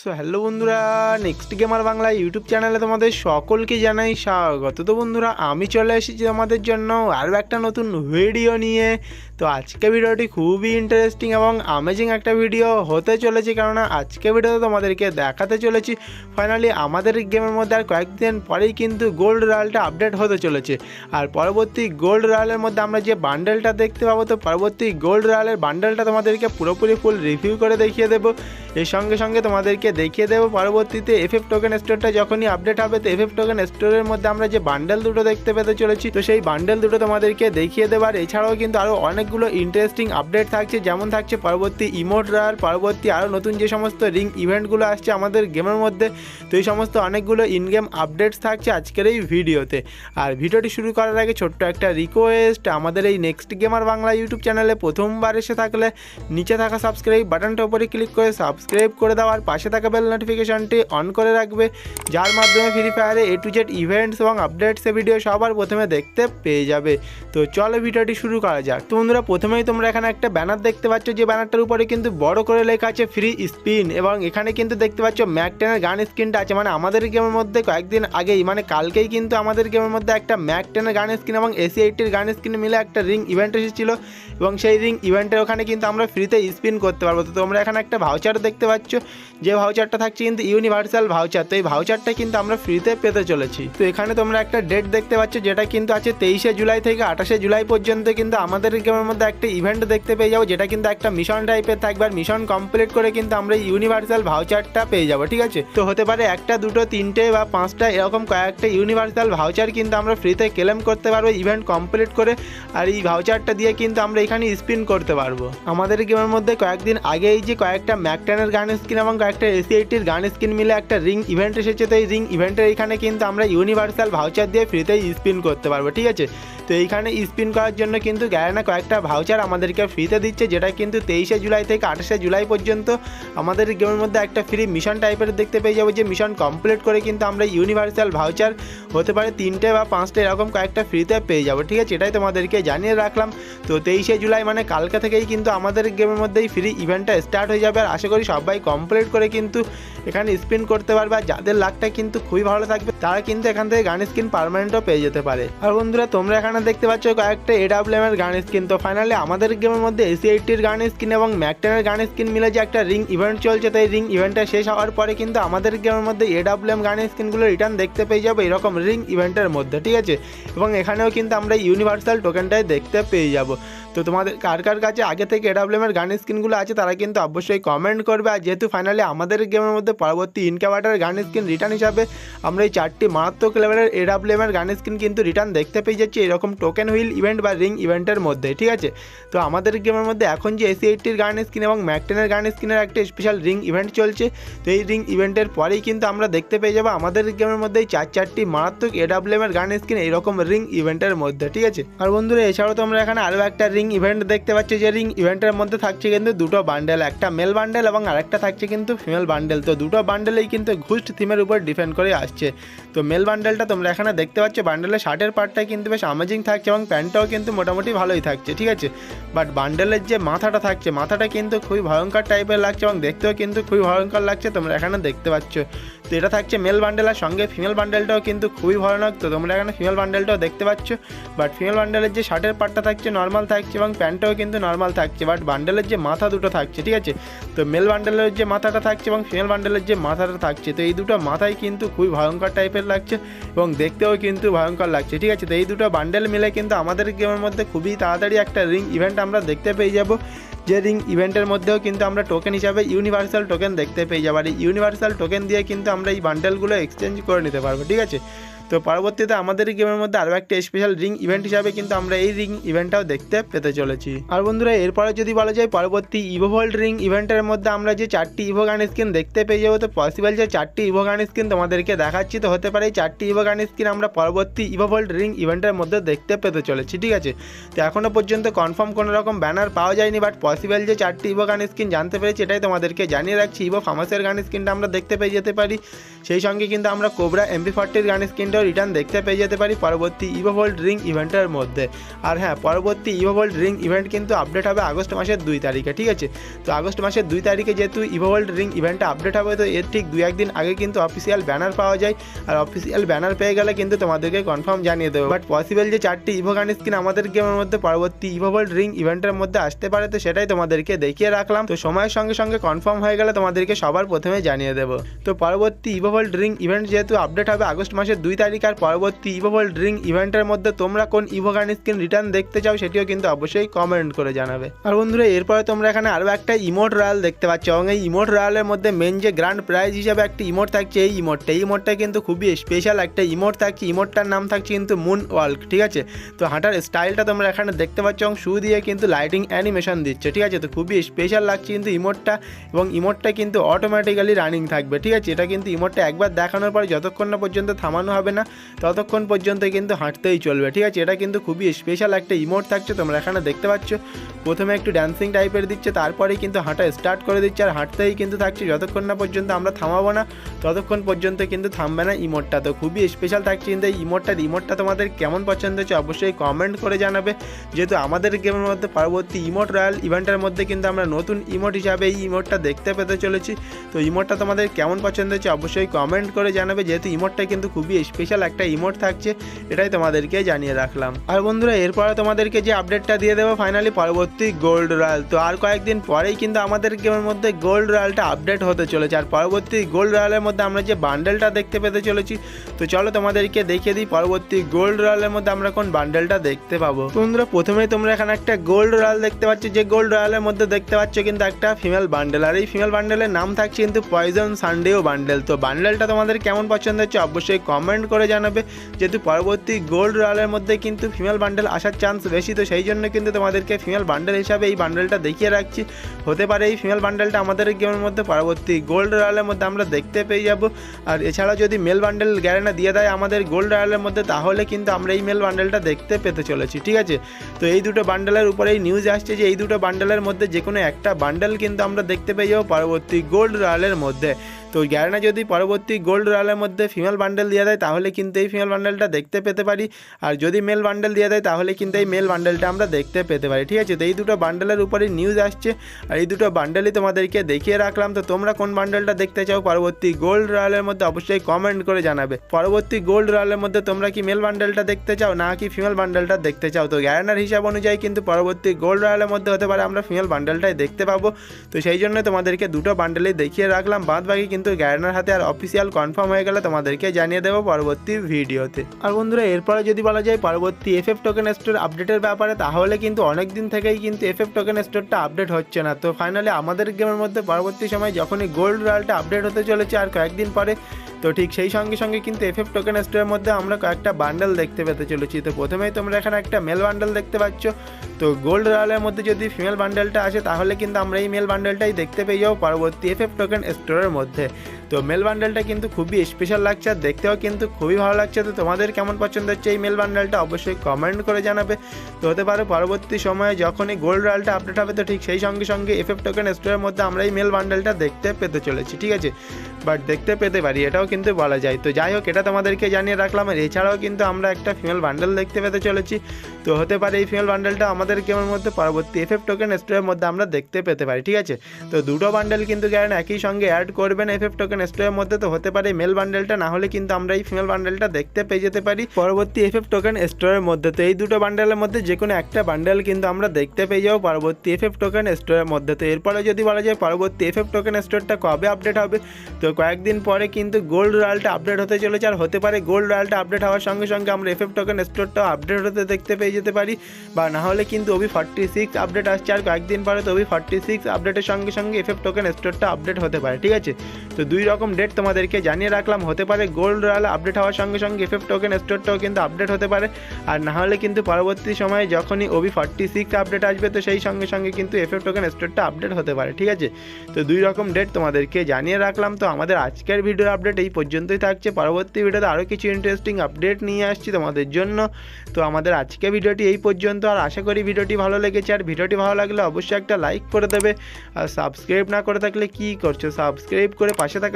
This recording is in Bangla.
সো হ্যালো বন্ধুরা নেক্সট গেমার বাংলা ইউটিউব চ্যানেলে তোমাদের সকলকে জানাই স্বাগত। তো বন্ধুরা, আমি চলে এসেছি তোমাদের জন্য আরও একটা নতুন ভিডিও নিয়ে। তো আজকে ভিডিওটি খুবই ইন্টারেস্টিং এবং আমেজিং একটা ভিডিও হতে চলেছে কেননা আজকে ভিডিওতে তোমাদেরকে দেখাতে চলেছি। ফাইনালি আমাদের গেমের মধ্যে আর কয়েকদিন পরেই কিন্তু গোল্ড রয়্যালটা আপডেট হতে চলেছে। আর পরবর্তী গোল্ড রয়্যালের মধ্যে আমরা যে বান্ডেলটা দেখতে পাবো, তো পরবর্তী গোল্ড রয়্যালের বান্ডেলটা তোমাদেরকে পুরোপুরি ফুল রিভিউ করে দেখিয়ে দেবো। এর সঙ্গে সঙ্গে তোমাদেরকে দেখিয়ে দেবো পরবর্তীতে এফএফ টোকেন স্টোরটা যখনই আপডেট হবে, তো এফএফ টোকেন স্টোরের মধ্যে আমরা যে বান্ডেল দুটো দেখতে পেতে চলেছি, তো সেই বান্ডেল দুটো তোমাদেরকে দেখিয়ে দেবার এছাড়াও কিন্তু আরও অনেকগুলো ইন্টারেস্টিং আপডেট থাকছে, যেমন থাকছে পরবর্তী ইমোট রার পরবর্তী আরও নতুন যে সমস্ত রিং ইভেন্টগুলো আসছে আমাদের গেমের মধ্যে, তো এই সমস্ত অনেকগুলো ইন গেম আপডেটস থাকছে আজকের এই ভিডিওতে। আর ভিডিওটি শুরু করার আগে ছোট্ট একটা রিকোয়েস্ট আমাদের এই নেক্সট গেমার বাংলা ইউটিউব চ্যানেলে প্রথমবার এসে থাকলে নিচে থাকা সাবস্ক্রাইব বাটনটা উপরে ক্লিক করে সাবস্ক্রাইব করে দেওয়ার পাশে থাকা বেল নোটিফিকেশনটি অন করে রাখবে, যার মাধ্যমে ফ্রি ফায়ারে এ টু জেড ইভেন্টস এবং আপডেটসের ভিডিও সবার প্রথমে দেখতে পেয়ে যাবে। তো চলো ভিডিওটি শুরু করা যাক। তো বন্ধুরা, প্রথমেই তোমরা এখানে একটা ব্যানার দেখতে পাচ্ছ, যে ব্যানারটার উপরে কিন্তু বড় করে লেখা আছে ফ্রি স্পিন এবং এখানে কিন্তু দেখতে পাচ্ছ ম্যাকটেনের গান স্ক্রিনটা আছে। মানে আমাদের গেমের মধ্যে কয়েকদিন আগেই মানে কালকেই কিন্তু আমাদের গেমের মধ্যে একটা ম্যাকটেনের গান স্ক্রিন এবং এসি এইটির গান স্ক্রিন মিলে একটা রিং ইভেন্ট এসেছিল এবং সেই রিং ইভেন্টের ওখানে কিন্তু আমরা ফ্রিতে স্পিন করতে পারব। তো তোমরা এখানে একটা ভাউচার দেখতে পাচ্ছ, যে ভাউচারটা থাকছে কিন্তু ইউনিভার্সাল ভাউচার তো এই ভাউচারটা কিন্তু আমরা ফ্রিতে পেতে চলেছি। তো এখানে তোমরা একটা ডেট দেখতে পাচ্ছ, যেটা কিন্তু আছে তেইশে জুলাই থেকে আঠাশে জুলাই পর্যন্ত কিন্তু আমাদের গেমের মধ্যে একটা ইভেন্ট দেখতে পেয়ে যাব, যেটা কিন্তু একটা মিশন টাইপের থাকবে, আর মিশন কমপ্লিট করে কিন্তু আমরা ইউনিভার্সাল ভাউচারটা পেয়ে যাব, ঠিক আছে? তো হতে পারে একটা, দুটো, তিনটে বা পাঁচটা, এরকম কয়েকটা ইউনিভার্সাল ভাউচার কিন্তু আমরা ফ্রিতে ক্লেম করতে পারব ইভেন্ট কমপ্লিট করে, আর এই ভাউচারটা দিয়ে কিন্তু আমরা এখানে স্পিন করতে পারব। আমাদের গেমের মধ্যে কয়েকদিন আগেই যে কয়েকটা ম্যাকটানের গান স্কিন এবং কয়েকটা এসি এইটির গান স্কিন মিলে একটা রিং ইভেন্ট এসেছে, তো এই রিং ইভেন্টের এখানে কিন্তু আমরা ইউনিভার্সাল ভাউচার দিয়ে ফ্রিতেই স্পিন করতে পারব, ঠিক আছে? তো এইখানে স্পিন করার জন্য কিন্তু গ্যারেনা কয়েকটা ভাউচার আমাদেরকে ফ্রিতে দিচ্ছে, যেটা কিন্তু তেইশে জুলাই থেকে আঠাশে জুলাই পর্যন্ত আমাদের গেমের মধ্যে একটা ফ্রি মিশন টাইপের দেখতে পেয়ে যাব, যে মিশন কমপ্লিট করে কিন্তু আমরা ইউনিভার্সাল ভাউচার হতে পারে তিনটে বা পাঁচটা এরকম কয়েকটা ফ্রিতে পেয়ে যাব, ঠিক আছে? এটাই তোমাদেরকে জানিয়ে রাখলাম। তো তেইশে জুলাই মানে কালকে থেকেই কিন্তু আমাদের গেমের মধ্যেই ফ্রি ইভেন্টটা স্টার্ট হয়ে যাবে, আর আশা করি সবাই কমপ্লিট করে কিন্তু এখানে স্পিন করতে পারবে আর যাদের লাকটা কিন্তু খুবই ভালো থাকবে, তারা কিন্তু এখান থেকে গান স্কিন পারমানেন্টও পেয়ে যেতে পারে। আর বন্ধুরা, তোমরা এখানে দেখতে পাচ্ছ কয়েকটা এডাব্লিউএম এর গান স্কিন তো ফাইনালি আমাদের গেমের মধ্যে এসি এইটির গান স্কিন এবং ম্যাকটেনের গান স্কিন মিলে যে একটা রিং ইভেন্ট চলছে তাই রিং ইভেন্টটা শেষ হওয়ার পরে কিন্তু আমাদের গেমের মধ্যে এডাব্লিউএম গান স্কিনগুলো রিটার্ন দেখতে পেয়ে যাব এরকম রিং ইভেন্টের মধ্যে, ঠিক আছে? এবং এখানেও কিন্তু আমরা ইউনিভার্সাল টোকেনটাই দেখতে পেয়ে যাব। তো তোমাদের কার কার কাছে আগে থেকে এডাব্লিউএমের গান স্কিনগুলো আছে, তারা কিন্তু অবশ্যই কমেন্ট করবে। আর যেহেতু ফাইনালি আমাদের গেমের মধ্যে পরবর্তী ইনকাভার্টার গান স্কিন রিটার্ন হিসাবে আমরা এই চারটি মারাত্মক লেভেলের এডাব্লিউএমের গান স্কিন কিন্তু রিটার্ন দেখতে পেয়ে যাচ্ছি এরকম টোকেন হুইল ইভেন্ট বা রিং ইভেন্টের মধ্যে, ঠিক আছে? তো আমাদের গেমের মধ্যে এখন যে এসি এইটটির গান স্কিন এবং ম্যাকটেনের গান স্কিনের একটা স্পেশাল রিং ইভেন্ট চলছে। তো এই রিং ইভেন্টের পরেই কিন্তু আমরা দেখতে পেয়ে যাব আমাদের গেমের মধ্যে চার চারটি মারাত্মক এডাব্লিউএমের গান স্কিন এইরকম রিং ইভেন্টের মধ্যে, ঠিক আছে? আর বন্ধুরা, এছাড়াও তোমরা এখানে আরও একটা রিং ইভেন্ট দেখতে পাচ্ছ যে রিং ইভেন্টের মধ্যে থাকছে কিন্তু দুটো বান্ডেল, একটা মেল বান্ডেল এবং আরেকটা থাকছে কিন্তু ফিমেল বান্ডেল তো দুটো বান্ডেলেই কিন্তু ঘুষ্ট থিমের উপর ডিপেন্ড করে আসছে। তো মেল বান্ডেলটা তোমরা এখানে দেখতে পাচ্ছ বান্ডেলের শার্টের পার্টটা কিন্তু বেশ আমেজিং থাকছে এবং প্যান্টটাও কিন্তু মোটামুটি ভালোই থাকছে, ঠিক আছে? বাট বান্ডেলের যে মাথাটা থাকছে, মাথাটা কিন্তু খুবই ভয়ঙ্কর টাইপের লাগছে এবং দেখতেও কিন্তু খুবই ভয়ঙ্কর লাগছে, তোমরা এখানে দেখতে পাচ্ছ। তো এটা থাকছে মেল বান্ডেল আর সঙ্গে ফিমেল বান্ডেলটাও কিন্তু খুবই ভয়ানক। তো তোমরা এখানে ফিমেল বান্ডেলটাও দেখতে পাচ্ছ। বাট ফিমেল বান্ডেলের যে শার্টের পার্টটা থাকছে নর্মাল থাকছে এবং প্যান্টটাও কিন্তু নর্মাল থাকছে। বাট বান্ডেলের যে মাথা দুটো থাকছে, ঠিক আছে? তো মেল বান্ডেলের যে মাথাটা থাকছে এবং ফিমেল বান্ডেলের যে মাথাটা থাকছে, তো এই দুটো মাথায় কিন্তু খুবই ভয়ঙ্কর টাইপের লাগছে এবং দেখতেও কিন্তু ভয়ঙ্কর লাগছে, ঠিক আছে? তো এই দুটো বান্ডেল মিলে কিন্তু আমাদের গেমের মধ্যে খুবই তাড়াতাড়ি একটা রিং ইভেন্ট আমরা দেখতে পেয়ে যাব। যে রিং ইভেন্টের মধ্যেও কিন্তু আমরা টোকেন হিসাবে ইউনিভার্সাল টোকেন দেখতে পেয়ে যাব। আর ইউনিভার্সাল টোকেন দিয়ে কিন্তু আমরা এই বান্ডেলগুলো এক্সচেঞ্জ করে নিতে পারব, ঠিক আছে? তো পরবর্তীতে আমাদের গেমের মধ্যে আরও একটা স্পেশাল রিং ইভেন্ট হিসাবে কিন্তু আমরা এই রিং ইভেন্টটাও দেখতে পেতে চলেছি। আর বন্ধুরা, এরপরে যদি বলা যায় পরবর্তী ইভোভোল্ড রিং ইভেন্টের মধ্যে আমরা যে চারটি ইভো গান স্কিন দেখতে পেয়ে যাব, তো পসিবল যে চারটি ইভো গান স্কিন তোমাদেরকে দেখাচ্ছি, তো হতে পারে চারটি ইভো গান স্কিন আমরা পরবর্তী ইভোভোল্ড রিং ইভেন্টের মধ্যে দেখতে পেতে চলেছি, ঠিক আছে? তো এখনও পর্যন্ত কনফার্ম কোনো রকম ব্যানার পাওয়া যায়নি বাট পসিবল যে চারটি ইভো গান স্কিন জানতে পেরেছি, এটাই তোমাদেরকে জানিয়ে রাখছি। ইভো ফামাসের গান স্কিনটা আমরা দেখতে পেয়ে যেতে পারি। সেই সঙ্গে কিন্তু আমরা কোবরা এমপি ফর্টির গান স্কিনটাও টোকেনটাও রিটার্ন দেখতে পেয়ে যেতে পারি পরবর্তী ইভোভোল্ড রিং ইভেন্টের মধ্যে। আর হ্যাঁ পরবর্তী ইভোভোল্ড রিং ইভেন্ট কিন্তু আপডেট হবে আগস্ট মাসের দুই তারিখে, ঠিক আছে? তো আগস্ট মাসের দুই তারিখে যেহেতু ইভোভোল্ড রিং ইভেন্টটা আপডেট হবে, তো এর ঠিক দু একদিন আগে কিন্তু অফিসিয়াল ব্যানার পাওয়া যায়। আর অফিসিয়াল ব্যানার পেয়ে গেলে কিন্তু তোমাদেরকে কনফার্ম জানিয়ে দেবো। বাট পসিবল যে চারটি ইভো গান স্কিন আমাদের গেমের মধ্যে পরবর্তী ইভোভোল্ড রিং ইভেন্টের মধ্যে আসতে পারে, তো সেটাই তোমাদেরকে দেখিয়ে রাখলাম। তো সময়ের সঙ্গে সঙ্গে কনফার্ম হয়ে গেলে তোমাদেরকে সবার প্রথমে জানিয়ে দেবো। তো পরবর্তী ইভোভোল্ড রিং ইভেন্ট যেহেতু আপডেট হবে আগস্ট মাসের দুই তারিখ আর পরবর্তী ইভোভোল্ড রিং ইভেন্টের মধ্যে তোমরা কোন ইভো গান স্কিন রিটার্ন দেখতে চাও সেটিও কিন্তু অবশ্যই কমেন্ট করে জানাবে। আর বন্ধুরা, এরপরে তোমরা এখানে আরও একটা ইমোট রয়্যাল দেখতে পাচ্ছ এবং এই ইমোট রয়্যালের মধ্যে মেন যে গ্র্যান্ড প্রাইজ হিসাবে একটা ইমোট থাকছে, এই ইমোটটা এই ইমোটটা কিন্তু খুবই স্পেশাল একটা ইমোট থাকছে। ইমোটটার নাম থাকছে কিন্তু মুন ওয়াল্ক ঠিক আছে? তো হাঁটার স্টাইলটা তোমরা এখানে দেখতে পাচ্ছ এবং শু দিয়ে কিন্তু লাইটিং অ্যানিমেশন দিচ্ছে, ঠিক আছে? তো খুবই স্পেশাল লাগছে কিন্তু ইমোটটা এবং ইমোটটা কিন্তু অটোমেটিক্যালি রানিং থাকবে, ঠিক আছে? এটা কিন্তু ইমোটটা একবার দেখানোর পর যতক্ষণ না পর্যন্ত থামানো হবে না ততক্ষণ পর্যন্ত কিন্তু হাঁটতেই চলবে, ঠিক আছে? এটা কিন্তু খুবই স্পেশাল একটা ইমোট থাকছে, তোমরা এখানে দেখতে পাচ্ছ। প্রথমে একটু ড্যান্সিং টাইপের দিচ্ছে তারপরেই কিন্তু হাঁটা স্টার্ট করে দিচ্ছে, আর হাঁটতেই কিন্তু থাকছে, যতক্ষণ না পর্যন্ত আমরা থামাবো না, ততক্ষণ পর্যন্ত কিন্তু থামবে না ইমোটটা তো খুবই স্পেশাল থাকছে কিন্তু এই ইমোটটার ইমোটটা তোমাদের কেমন পছন্দ হচ্ছে অবশ্যই কমেন্ট করে জানাবে। যেহেতু আমাদের গেমের মধ্যে পরবর্তী ইমোট রয়্যাল ইভেন্টের মধ্যে কিন্তু আমরা নতুন ইমোট হিসাবে এই ইমোটটা দেখতে পেতে চলেছি। তো ইমোটটা তোমাদের কেমন পছন্দ হচ্ছে অবশ্যই কমেন্ট করে জানাবে, যেহেতু ইমোটটা কিন্তু খুবই স্পেশাল একটা ইমোট থাকছে, এটাই তোমাদেরকে জানিয়ে রাখলাম। আর বন্ধুরা, এরপরে তোমাদেরকে যে আপডেটটা দিয়ে দেবো ফাইনালি পরবর্তী গোল্ড রয়্যাল তো আর কয়েকদিন পরেই কিন্তু আমাদের গেমের মধ্যে গোল্ড রয়্যালটা আপডেট হতে চলেছে। আর পরবর্তী গোল্ড রয়্যালের মধ্যে আমরা যে বান্ডেলটা দেখতে পেতে চলেছি, তো চলো তোমাদেরকে দেখিয়ে দিই পরবর্তী গোল্ড রয়্যালের মধ্যে আমরা কোন বান্ডেলটা দেখতে পাবো। বন্ধুরা, প্রথমেই তোমরা এখানে একটা গোল্ড রয়্যাল দেখতে পাচ্ছ। যে গোল্ড রয়্যালের মধ্যে দেখতে পাচ্ছ কিন্তু একটা ফিমেল বান্ডেল আর এই ফিমেল বান্ডেলের নাম থাকছে কিন্তু পয়জন সানডেও বান্ডেল তো বান্ডেলটা তোমাদের কেমন পছন্দ হচ্ছে অবশ্যই কমেন্ট জানাবে যেহেতু পরবর্তী গোল্ড রয়্যালের মধ্যে কিন্তু ফিমেল বান্ডেল আসার চান্স বেশি, তো সেই জন্য কিন্তু তোমাদেরকে ফিমেল বান্ডেল হিসাবে এই বান্ডেলটা দেখিয়ে রাখছি। হতে পারে এই ফিমেল বান্ডেলটা আমাদের গেমের মধ্যে পরবর্তী গোল্ড রয়্যালের মধ্যে আমরা দেখতে পেয়ে যাব। আর এছাড়া যদি মেল বান্ডেল গ্যারেনা দিয়ে দেয় আমাদের গোল্ড রয়্যালের মধ্যে, তাহলে কিন্তু আমরা এই মেল বান্ডেলটা দেখতে পেতে চলেছি, ঠিক আছে? তো এই দুটো বান্ডেলের উপরেই নিউজ আসছে যে এই দুটো বান্ডেলের মধ্যে যে কোনো একটা বান্ডেল কিন্তু আমরা দেখতে পেয়ে যাব পরবর্তী গোল্ড রয়্যালের মধ্যে। তো গ্যারেনা যদি পরবর্তী গোল্ড রয়্যালের মধ্যে ফিমেল বান্ডেল দিয়ে দেয়, তাহলে কিন্তু এই ফিমেল বান্ডেলটা দেখতে পেতে পারি। আর যদি মেল বান্ডেল দিয়ে দেয়, তাহলে কিন্তু এই মেল বান্ডেলটা আমরা দেখতে পেতে পারি। ঠিক আছে, তো এই দুটো বান্ডেলের উপরে নিউজ আসছে। আর এই দুটো বান্ডেলই তোমাদেরকে দেখিয়ে রাখলাম। তো তোমরা কোন বান্ডেলটা দেখতে চাও পরবর্তী গোল্ড রয়্যালের মধ্যে অবশ্যই কমেন্ট করে জানাবে। পরবর্তী গোল্ড রয়্যালের মধ্যে তোমরা কি মেল বান্ডেলটা দেখতে চাও, না কি ফিমেল বান্ডেলটা দেখতে চাও? তো গ্যারেনার হিসাব অনুযায়ী কিন্তু পরবর্তী গোল্ড রয়্যালের মধ্যে হতে পারে, আমরা ফিমেল বান্ডেলটাই দেখতে পাবো। তো সেই জন্য তোমাদেরকে দুটো বান্ডেলেই দেখিয়ে রাখলাম। বাদ বাকি কিন্তু গ্যারেনার হাতে আর অফিসিয়াল কনফার্ম হয়ে গেলে তোমাদেরকে জানিয়ে দেবো পরবর্তী ভিডিওতে। আর বন্ধুরা, এরপরে যদি বলা যায় পরবর্তী এফ এফ টোকেন স্টোর আপডেটের ব্যাপারে, তাহলে কিন্তু অনেক দিন থেকেই কিন্তু এফ এফ টোকেন স্টোরটা আপডেট হচ্ছে না। তো ফাইনালি আমাদের গেমের মধ্যে পরবর্তী সময় যখনই গোল্ড রয়্যালটা আপডেট হতে চলেছে আর কয়েকদিন পরে তো ঠিক সেই সঙ্গে সঙ্গে কিন্তু এফ এফ টোকেন স্টোরের মধ্যে আমরা কয়েকটা বান্ডেল দেখতে পেতে চলেছি। তো প্রথমেই তোমরা এখানে একটা মেল বান্ডেল দেখতে পাচ্ছ। তো গোল্ড রয়্যালের মধ্যে যদি ফিমেল বান্ডেলটা আসে, তাহলে কিন্তু আমরা এই মেল বান্ডেলটাই দেখতে পেয়ে যাব পরবর্তী এফ এফ টোকেন স্টোরের মধ্যে। তো মেল বান্ডেলটা কিন্তু খুবই স্পেশাল লাগছে আর দেখতেও কিন্তু খুবই ভালো লাগছে। তো তোমাদের কেমন পছন্দ হচ্ছে এই মেল বান্ডেলটা অবশ্যই কমেন্ট করে জানাবে। তো হতে পারে পরবর্তী সময়ে যখনই গোল্ড রয়্যালটা আপডেট হবে, তো ঠিক সেই সঙ্গে সঙ্গে এফ এফ টোকেন স্টোরের মধ্যে আমরা এই মেল বান্ডেলটা দেখতে পেতে চলেছি, ঠিক আছে? বাট দেখতে পেতে পারি, এটাও কিন্তু বলা যায়। তো যাই হোক, এটা তোমাদেরকে জানিয়ে রাখলাম। আর এছাড়াও কিন্তু আমরা একটা ফিমেল বান্ডেল দেখতে পেতে চলেছি। তো হতে পারে এই ফিমেল বান্ডেলটা আমাদের গেমের মধ্যে পরবর্তী এফ এফ টোকেন স্টোরের মধ্যে আমরা দেখতে পেতে পারি, ঠিক আছে? তো দুটো বান্ডেল কিন্তু গ্যারেন একই সঙ্গে অ্যাড করবেন এফ এফ টোকেন স্টোরের মধ্যে তো হতে পারে মেল বান্ডেলটা না হলে কিন্তু আমরা এই ফিমেল বান্ডেলটা দেখতে পেয়ে যেতে পারি। পরবর্তী এফ এফ টোকেন স্টোরের মধ্যে তো এই দুটো বান্ডেলের মধ্যে যে কোনো একটা বান্ডেল কিন্তু আমরা দেখতে পেয়ে যাব পরবর্তী এফ এফ টোকেন স্টোরের মধ্যে। তো এরপরে যদি বলা যায় পরবর্তী এফ এফ টোকেন স্টোরটা কবে আপডেট হবে? তো কয়েকদিন পরে কিন্তু গোল্ড রয়্যালটা আপডেট হতে চলেছে, আর হতে পারে গোল্ড রয়্যালটা আপডেট হওয়ার সঙ্গে সঙ্গে আমরা এফ এফ টোকেন স্টোরটাও আপডেট হতে দেখতে পেয়ে যেতে পারি। বা না হলে কিন্তু ওবি ফর্টি সিক্স আপডেট আসছে, আর কয়েকদিন পরে তো ওবি ফর্টি সিক্স আপডেটের সঙ্গে সঙ্গে এফ এফ টোকেন স্টোরটা আপডেট হতে পারে, ঠিক আছে? তো দুই রকম ডেট তোমাদেরকে জানিয়ে রাখলাম। হতে পারে গোল্ড রয়্যাল আপডেট হওয়ার সঙ্গে সঙ্গে এফএফ এফ টোকেন স্টোরটাও কিন্তু আপডেট হতে পারে। আর না হলে কিন্তু পরবর্তী সময়ে যখনই ওবি ফর্টি সিক্স আপডেট আসবে, তো সেই সঙ্গে সঙ্গে কিন্তু এফ এফ টোকেন স্টোরটা আপডেট হতে পারে, ঠিক আছে? তো দুই রকম ডেট তোমাদেরকে জানিয়ে রাখলাম। তো আমাদের আজকের ভিডিও আপডেট এই পর্যন্তই থাকছে। পরবর্তী ভিডিওতে আরও কিছু ইন্টারেস্টিং আপডেট নিয়ে আসছি তোমাদের জন্য। তো আমাদের আজকে ভিডিওটি এই পর্যন্ত। আর আশা করি ভিডিওটি ভালো লেগেছে। আর ভিডিওটি ভালো লাগলে অবশ্যই একটা লাইক করে দেবে। আর সাবস্ক্রাইব না করে থাকলে কি করছ? সাবস্ক্রাইব করে পাশে থাকা